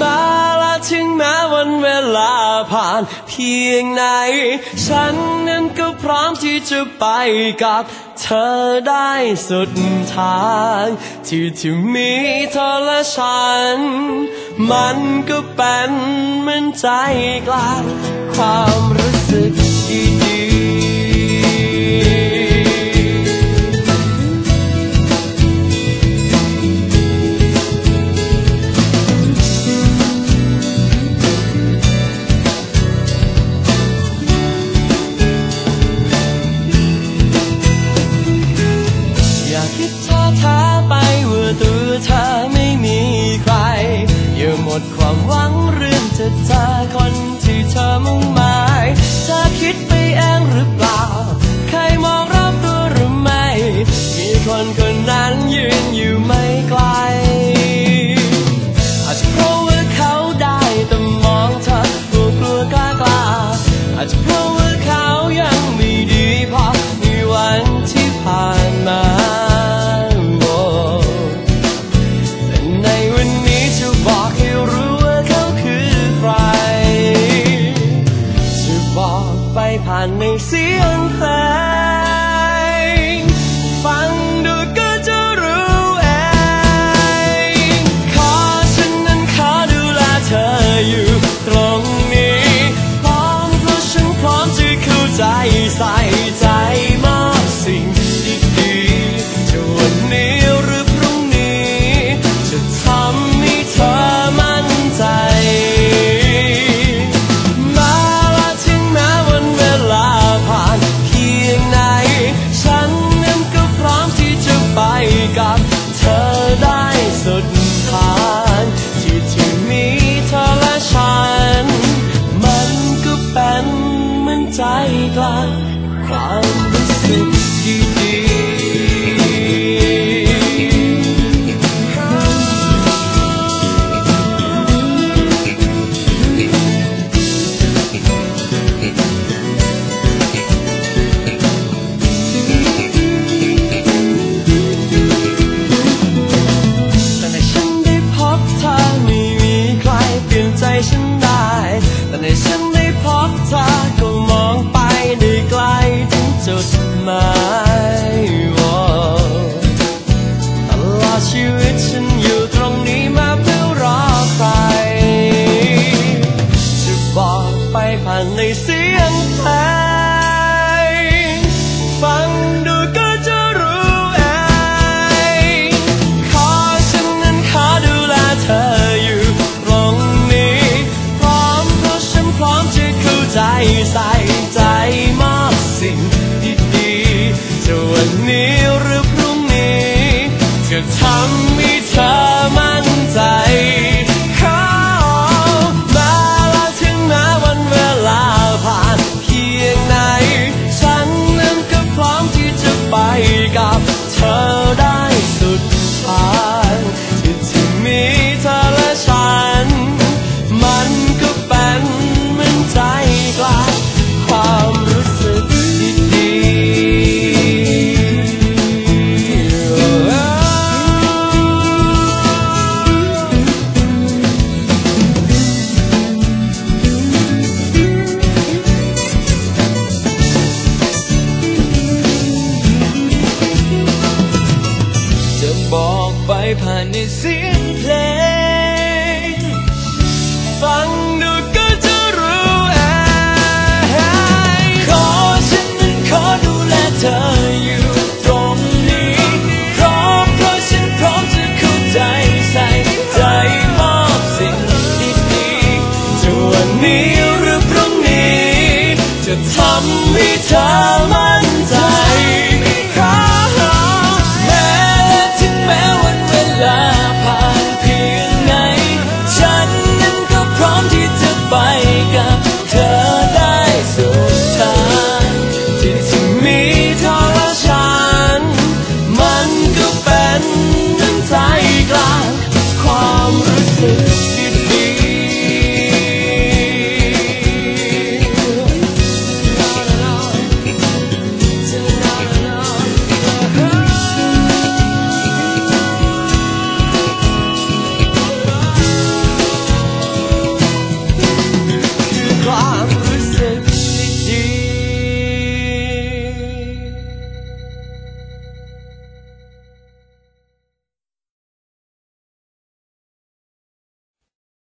มาละถึงแม้วันเวลาผ่านเพียงไหน ฉันนั้นก็พร้อมที่จะไปกับเธอได้สุดทาง ที่ที่มีเธอและฉัน มันก็เป็นเหมือนใจกลางความรู้สึก ใจใส่ใจมากสิ่งดีๆจะ ผ่านในเสียงเพลง ฟังดูก็จะรู้ไอขอฉันนั้นขอดูแลเธออยู่ตรงนี้พร้อเพราะฉันพร้อมจะเข้าใจใส่ใจมอบสิ่งดีๆจะวันนี้หรือพรุ่งนี้ จะทำให้เธอ